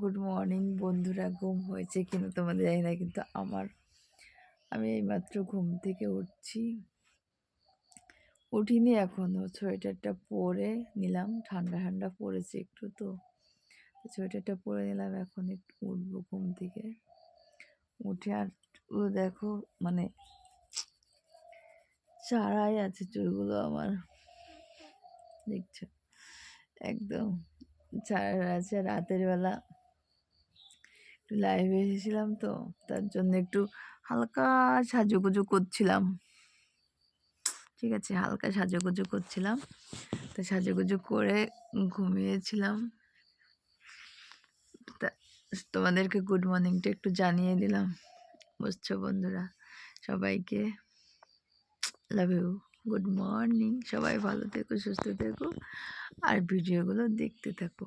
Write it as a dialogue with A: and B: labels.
A: Good morning বন্ধুরা। ঘুম হয়েছে কিনা তোমাদের জানি না, কিন্তু আমার, আমি এইমাত্র ঘুম থেকে উঠছি। উঠিনি এখনও সোয়েটারটা পরে নিলাম। ঠান্ডা ঠান্ডা পড়েছে একটু তো। সোয়েটারটা পরে নিলাম, এখন একটু উঠবো ঘুম থেকে। উঠে আর দেখো মানে চারাই আছে চুলগুলো আমার। দেখছ? একদম চারা আছে। রাতের বেলা একটু লাইভে এসেছিলাম তো, তার জন্য একটু হালকা সাজুগুজু করছিলাম। ঠিক আছে, হালকা সাজুগুজু করছিলাম। তো সাজুগুজু করে ঘুমিয়েছিলাম। তোমাদেরকে গুড মর্নিংটা একটু জানিয়ে দিলাম। বুঝছ বন্ধুরা? সবাইকে লাভ ইউ গুড মর্নিং সবাই ভালো থেকো, সুস্থ থেকো, আর ভিডিওগুলো দেখতে থাকো।